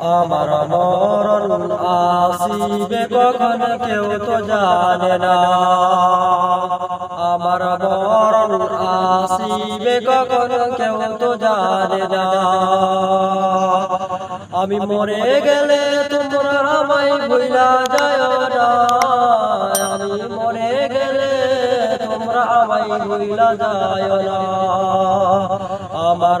আমার মরণ আসিবে কখন কেউ তো জানে না। আমার মরণ আসিবে কখন কেউ তো জানে না। আমি মরে গেলে তোমরা আমায় ভুলা যায় না। আমি মরে গেলে তোমরা আমায় ভুলা যায় না। আমার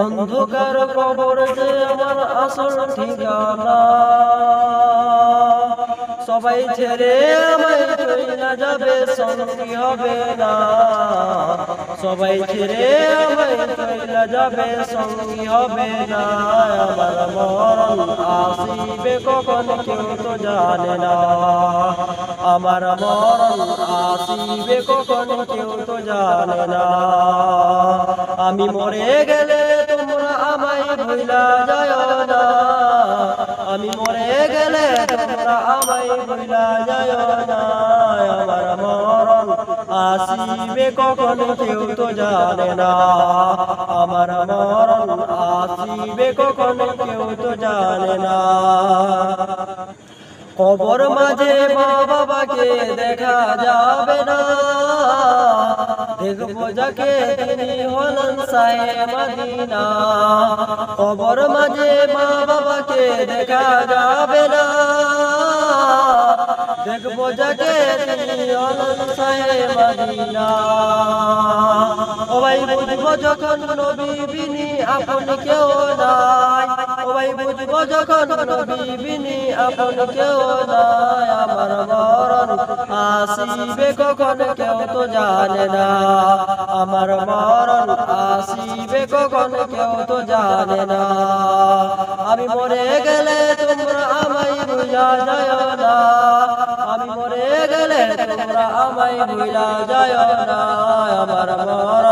অন্ধকার কবর যে আমার আসল ঠিকানা। সবাই ছেড়ে আমায় চইলা যাবে সঙ্গী হবে না। সবাই ছেড়ে আমায় চইলা যাবে সঙ্গী হবে না। আমার মরণ আসিবে কখন কেউ তো জানে না। আমার মরণ আসিবে কখন কেউ তো জানে না। আমি মরে গেলে আমায় ভুলা যায় না। আমি মরে গেলে তোমরা আমায় ভুলা যায় না। আমার মরণ আসিবে কখন কেউ তো জানে না। আমার মরণ আসিবে কখন কেউ তো জানে না। কবর মাঝে মা বাবাকে দেখা যাবে না। মদিনা কবর মাঝে মা বাবাকে দেখা যাবে না। দেখব যাকে তিনি হলেন ও ভাই, বুঝব যখন নবী বিনি আপন কেউ নাই বুঝব যখন নবী বিনি আপন কেউ নাই আমার মরণ আসিবে কখন কেউ তো জানে না। আমার মরণ আসিবে কখন কেউ তো জানে না। আমি মরে গেলে তোমরা আমায় বুঝা যায় না। আমি মরে গেলে তোমরা আমায় বুঝা যায় না। আমার মরণ